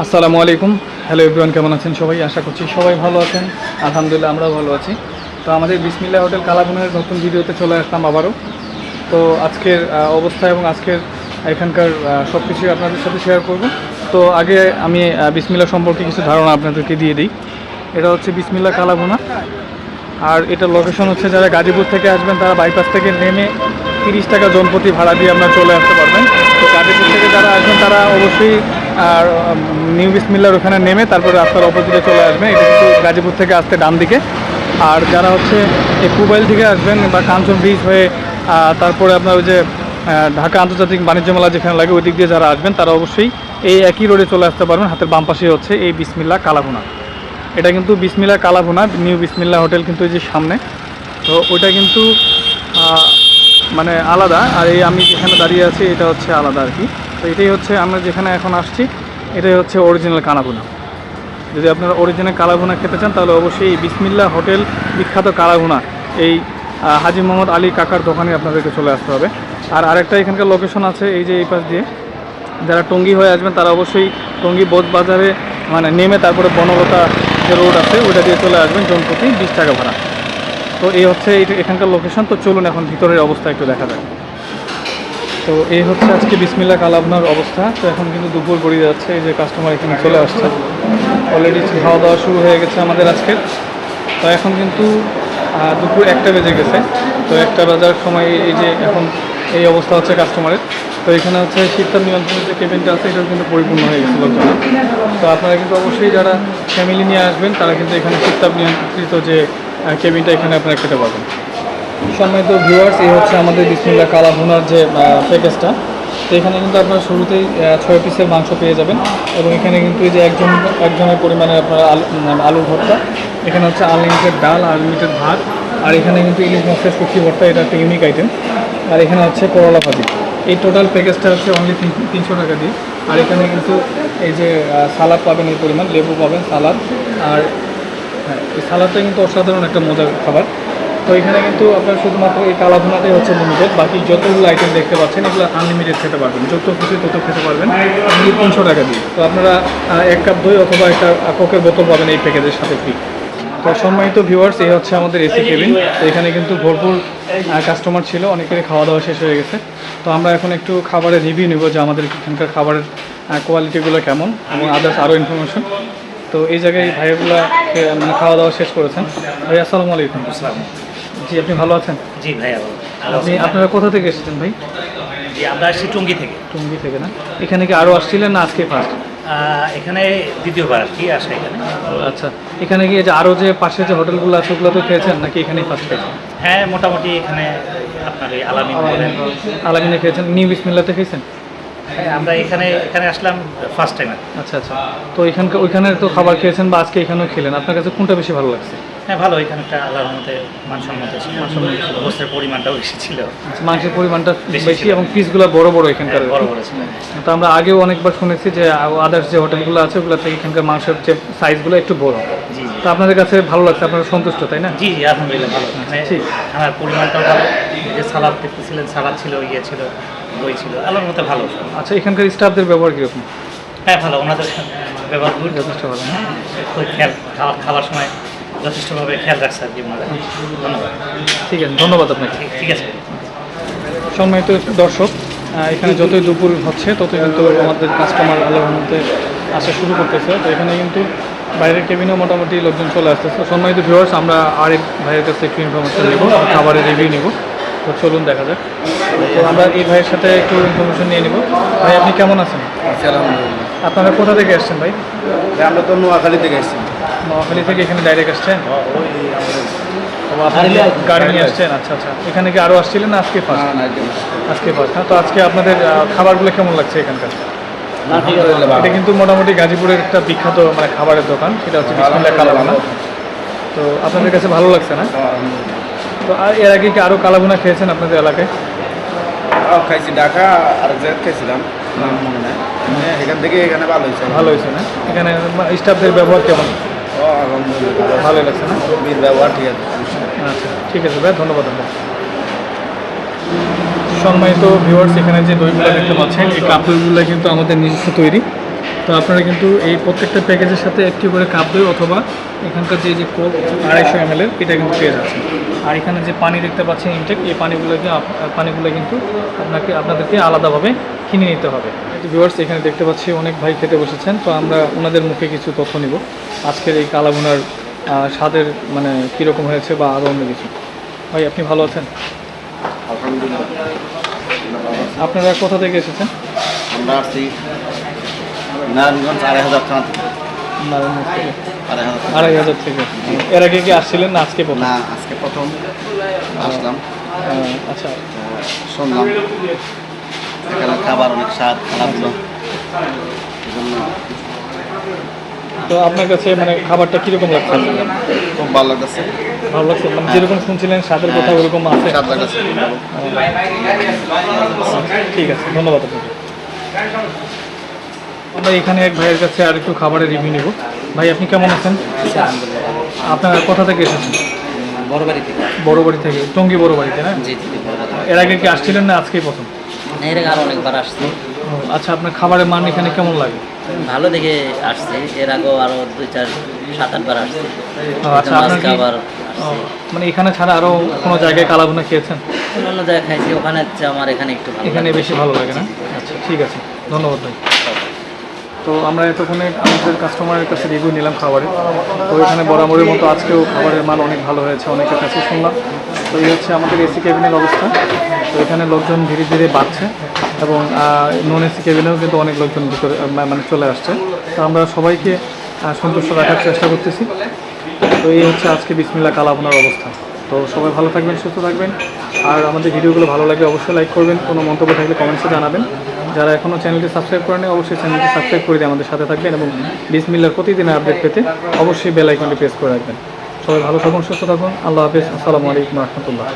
আসসালামু আলাইকুম। Hello everyone কেমন আছেন সবাই? আশা করছি সবাই ভালো আছেন। আলহামদুলিল্লাহ, আমরাও ভালো আছি। তো আমাদের বিসমিল্লা হোটেল কালাগুনের নতুন ভিডিওতে চলে আসলাম আবারও। তো আজকের অবস্থা এবং আজকের এখানকার সব কিছুই আপনাদের সাথে শেয়ার করব। তো আগে আমি বিসমিল্লা সম্পর্কে কিছু ধারণা আপনাদেরকে দিয়ে দিই। এটা হচ্ছে বিসমিল্লা কালাগুনা আর এটার লোকেশন হচ্ছে যারা গাজীপুর থেকে আসবেন, তারা বাইপাস থেকে নেমে তিরিশ টাকা জনপ্রতি ভাড়া দিয়ে আপনারা চলে আসতে পারবেন। তো গাজীপুর থেকে যারা আসবেন, তারা অবশ্যই আর নিউ বিসমিল্লার ওখানে নেমে তারপরে রাস্তার অপোজিটে চলে আসবেন এটা কিন্তু গাজীপুর থেকে আসতে ডান দিকে। আর যারা হচ্ছে এই কুবাইল থেকে আসবেন বা কাঞ্চন ব্রিজ হয়ে তারপরে আপনার ওই যে ঢাকা আন্তর্জাতিক বাণিজ্য মেলা যেখানে লাগে, ওই দিক দিয়ে যারা আসবেন, তারা অবশ্যই এই একই রোডে চলে আসতে পারবেন। হাতের বাম পাশে হচ্ছে এই বিসমিল্লা কালাভুনা। এটা কিন্তু বিসমিল্লা কালাভুনা, নিউ বিসমিল্লা হোটেল কিন্তু এই যে সামনে। তো ওইটা কিন্তু মানে আলাদা। আর এই আমি যেখানে দাঁড়িয়ে আছি, এটা হচ্ছে আলাদা আর কি। তো এটাই হচ্ছে আমরা যেখানে এখন আসছি, এটাই হচ্ছে অরিজিনাল কানাভুনা যদি আপনারা অরিজিনাল কালাভুনা খেতে চান, তাহলে অবশ্যই বিসমিল্লা হোটেল বিখ্যাত কালাভুনা, এই হাজি মোহাম্মদ আলী কাকার দোকানে আপনাদেরকে চলে আসতে হবে। আর আরেকটা এখানকার লোকেশন আছে, এই যে এই পাশ দিয়ে। যারা টঙ্গি হয়ে আসবেন, তারা অবশ্যই টঙ্গী বোধ বাজারে মানে নেমে তারপরে বনলতা যে রোড আছে, ওইটা দিয়ে চলে আসবেন জনপ্রতি বিশ টাকা ভাড়া। তো এই হচ্ছে এখানকার লোকেশন তো চলুন এখন ভিতরের অবস্থা একটু দেখা যাক। তো এই হচ্ছে আজকে বিসমিল্লা কালাবনার অবস্থা। তো এখন কিন্তু দুপুর গড়িয়ে যাচ্ছে, এই যে কাস্টমার এখানে চলে আসছে। অলরেডি খাওয়া দাওয়া শুরু হয়ে গেছে আমাদের আজকের তো এখন কিন্তু দুপুর একটা বেজে গেছে। তো একটা বাজার সময় এই যে এখন এই অবস্থা হচ্ছে কাস্টমারের তো এখানে হচ্ছে শীততাপ নিয়ন্ত্রণের যে কেবিনটা আছে, এটাও কিন্তু পরিপূর্ণ হয়ে গেছে লোকজন তো আপনারা কিন্তু অবশ্যই যারা ফ্যামিলি নিয়ে আসবেন, তারা কিন্তু এখানে শীততাপ নিয়ন্ত্রিত যে কেবিনটা এখানে আপনারা খেতে পারবেন। সম্মানিত ভিউয়ার্স এই হচ্ছে আমাদের বিসমিল্লা কালা ভুনার যে প্যাকেজটা তো এখানে কিন্তু আপনারা শুরুতেই ছয় পিসের মাংস পেয়ে যাবেন। এবং এখানে কিন্তু এই যে একজন, একজনের পরিমাণে আপনারা আলু ভর্তা। এখানে হচ্ছে আনলিমিটেড ডাল আনলিমিটেড ভাত। আর এখানে কিন্তু ইলিশ মাছের শুকি ভর্তা, এটা একটা ইউনিক আইটেম আর এখানে হচ্ছে করলা ভাজি। এই টোটাল প্যাকেজটা হচ্ছে অনলি তিনশো টাকা দিয়ে। আর এখানে কিন্তু এই যে সালাদ পাবেন এই পরিমাণ, লেবু পাবেন, সালাদ। আর হ্যাঁ এই সালাদটা কিন্তু অসাধারণ একটা মজার খাবার। তো এখানে কিন্তু আপনার শুধুমাত্র এই কালাভুনাটাই হচ্ছে লিমিটেড বাকি যতগুলো আইটেম দেখতে পাচ্ছেন, এগুলো আনলিমিটেড খেতে পারবেন। যত খুশি তত খেতে পারবেন। তিনশো টাকা দিয়ে। তো আপনারা এক কাপ দই অথবা একটা কোকের বোতল পাবেন এই প্যাকেজের সাথে ফ্রি তো সম্মানিত ভিউয়ার্স এই হচ্ছে আমাদের এসি কেবিন তো এখানে কিন্তু ভরপুর কাস্টমার ছিল। অনেকেরই খাওয়া দাওয়া শেষ হয়ে গেছে। তো আমরা এখন একটু খাবারের রিভিউ নেব যে আমাদের এখানকার খাবারের কোয়ালিটিগুলো কেমন এবং আদার্স আরও ইনফরমেশন তো এই জায়গায় ভাইয়াগুলা মানে খাওয়া দাওয়া শেষ করেছেন। ভাই আসসালামু আলাইকুম। জি আপনি ভালো আছেন? জি ভাইয়া ভালো। আপনি আপনারা কোথা থেকে এসেছেন ভাই? জি আমরা আসছি টঙ্গি থেকে। টুঙ্গি থেকে না? এখানে কি আরও আসছিলেন না আজকে ফার্স্ট এখানে দ্বিতীয়বার আর কি আসা এখানে। আচ্ছা এখানে কি এই যে আরও যে পাশে যে হোটেলগুলো আছে ওগুলো তো খেয়েছেন নাকি এখানেই ফার্স্ট খেয়েছেন? হ্যাঁ মোটামুটি এখানে আপনার এই আলামিন আলামিনে খেয়েছেন। নিউ বিসমিল্লাতে খেয়েছেন? হ্যাঁ, আমরা এখানে এখানে আসলাম ফার্স্ট টাইম আচ্ছা আচ্ছা। তো এখানকার ওইখানে তো খাবার খেয়েছেন বা আজকে এখানেও খেলেন। আপনার কাছে কোনটা বেশি ভালো লাগছে? হ্যাঁ ভালো এখানটা আল্লাহর মতে মানসম্মত ছিল। মানসম্মত ছিল। অবস্থার পরিমাণটাও বেশি ছিল। আচ্ছা, মাংসের পরিমাণটা বেশি এবং পিসগুলো বড় বড় এখানকার। বড় বড় ছিল। তো আমরা আগেও অনেকবার শুনেছি যে আদার্স যে হোটেলগুলো আছে ওগুলো থেকে এখানকার মাংসের যে সাইজগুলো একটু বড়। জি তো আপনাদের কাছে ভালো লাগছে আপনারা সন্তুষ্ট তাই না? জি জি আলহামদুলিল্লাহ ভালো। ঠিক। খানার পরিমাণটাও ভালো। যে সালাদ দেখতেছিলেন সালাদ ছিল ইয়ে ছিল দই ছিল আল্লাহর মতে ভালো। আচ্ছা এখানকার স্টাফদের ব্যবহার কীরকম? হ্যাঁ ভালো ওনাদের ব্যবহার যথেষ্ট ভালো হ্যাঁ। খুব খেয়াল খাওয়া খাওয়ার সময় যথেষ্টভাবে খেয়াল রাখছে আর কি ওনারা ধন্যবাদ। ঠিক আছে ধন্যবাদ আপনাকে। ঠিক- আছে। সম্মানিত দর্শক এখানে যতই দুপুর হচ্ছে ততই কিন্তু আমাদের কাস্টমার আল্লাহর মধ্যে আসা শুরু করতেছে। তো এখানে কিন্তু বাইরের কেবিনেও মোটামুটি লোকজন চলে আসতেছে। সম্মানিত ভিউয়ার্স আমরা আরেক ভাইয়ের কাছে একটু ইনফরমেশন নেব খাবারের রিভিউ নেব। তো চলুন দেখা যাক। তো আমরা এই ভাইয়ের সাথে একটু ইনফরমেশন নিয়ে নেব। ভাই আপনি কেমন আছেন? আপনারা কোথা থেকে আসছেন ভাই? ভাই, আমরা তো নোয়াখালী থেকে এসেছি নোয়াখালী থেকে এখানে ডাইরেক্ট আসছেন? গাড়ি নিয়ে আসছেন? আচ্ছা আচ্ছা। এখানে কি আরও আসছিলেন আজকে ফার্স্ট। আজকে ফার্স্ট হ্যাঁ তো আজকে আপনাদের খাবারগুলো কেমন লাগছে এখানকার। এটা কিন্তু মোটামুটি গাজীপুরের একটা বিখ্যাত মানে খাবারের দোকান। সেটা হচ্ছে বিসমিল্লা কালাবানা তো আপনাদের কাছে ভালো লাগছে না? হ্যাঁ, তো আর এর আগে কি আরও কালাভুনা খেয়েছেন আপনাদের এলাকায়? খাইছি ঢাকা আর জায়গায় খাইছিলাম নাম মনে নাই। হ্যাঁ, এখান থেকে এখানে ভালো হয়েছে। ভালো হয়েছে না? এখানে স্টাফদের ব্যবহার কেমন? আলহামদুলিল্লাহ। ভালো লাগছে না? বীর ব্যবহার ঠিক আছে। আচ্ছা ঠিক আছে ভাই ধন্যবাদ সম্মানিত ভিউয়ার্স এখানে যে দইগুলো দেখতে পাচ্ছেন এই কাপড়গুলো কিন্তু আমাদের নিজস্ব তৈরি। তো আপনারা কিন্তু এই প্রত্যেকটা প্যাকেজের সাথে একটি করে কাপ দই অথবা এখানকার যে যে কোক আড়াইশো এম এটা কিন্তু পেয়ে যাচ্ছেন। আর এখানে যে পানি দেখতে পাচ্ছেন ইনটেক এই পানিগুলোকে পানিগুলো কিন্তু আপনাকে আপনাদেরকে আলাদাভাবে কিনে নিতে হবে। ভিউয়ার্স এখানে দেখতে পাচ্ছি অনেক ভাই খেতে বসেছেন তো আমরা ওনাদের মুখে কিছু তথ্য নিব। আজকের এই কালাভুনার আহ, স্বাদের মানে কীরকম হয়েছে বা আরও অন্য কিছু? ভাই আপনি ভালো আছেন? আপনারা কোথা থেকে এসেছেন? আমরা আসছি নারায়ণগঞ্জ আড়াই হাজার থেকে। আড়াই হাজার থেকে। এর আগে কি আসছিলেন না আজকে না আজকে প্রথম আসলাম। আচ্ছা। শুনলাম। এখানে খাবার অনেক স্বাদ খেলাধুলো। এই তো আপনার কাছে মানে খাবারটা কীরকম লাগছে? খুব ভালো লাগতেছে। ভালো লাগছে? মানে যেরকম শুনছিলেন স্বাদের কথা ওরকম আছে। স্বাদ আচ্ছা, ঠিক আছে ধন্যবাদ আপনাকে। আমরা এখানে এক ভাইয়ের কাছে আর একটু খাবারের রিভিউ নিব। ভাই আপনি কেমন আছেন? আপনারা কোথা থেকে এসেছেন? বড় বাড়ি থেকে। বড় বাড়ি থেকে টঙ্গী বড় বাড়িতে না? জি জি এর আগে কি আসছিলেন না আজকেই প্রথম? এর আগে আরও অনেকবার আসছি। আচ্ছা আপনার খাবারের মান এখানে কেমন লাগে? ভালো দেখে আসছে। এর আগেও আরও দুই চার সাত আটবার আসছে। আচ্ছা আজকে আবার মানে এখানে ছাড়া আরও কোনো জায়গায় কালাভুনা খেয়েছেন? অন্য জায়গায় খাইছি। ওখানে আমার এখানে একটু এখানে বেশি ভালো লাগে না? আচ্ছা ঠিক আছে। ধন্যবাদ ভাই। তো আমরা এতক্ষণে আমাদের কাস্টমারের কাছে রিভিউ নিলাম খাবারে। তো এখানে বরাবরের মতো আজকেও খাবারের মান অনেক ভালো হয়েছে, অনেকের কাছে শুনলাম। তো এই হচ্ছে আমাদের এসি কেবিনের অবস্থা। তো এখানে লোকজন ধীরে ধীরে বাড়ছে এবং নন এসি কেবিনেও কিন্তু অনেক লোকজন ভিতরে মানে চলে আসছে। তো আমরা সবাইকে সন্তুষ্ট রাখার চেষ্টা করতেছি। তো এই হচ্ছে আজকে বিসমিল্লা কালাবোনার অবস্থা। তো সবাই ভালো থাকবেন, সুস্থ থাকবেন। আর আমাদের ভিডিওগুলো ভালো লাগলে অবশ্যই লাইক করবেন। কোনো মন্তব্য থাকলে কমেন্টসে জানাবেন। যারা এখনও চ্যানেলটি সাবস্ক্রাইব করেনি অবশ্যই চ্যানেলটি সাবস্ক্রাইব করে দিয়ে আমাদের সাথে থাকবেন এবং বিসমিল্লার প্রতিদিনের আপডেট পেতে অবশ্যই বেল আইকনটি প্রেস করে রাখবেন। সবাই ভালো থাকুন, সুস্থ থাকুন। আল্লাহ হাফিজ। আসসালামু আলাইকুম রহমতুল্লাহ।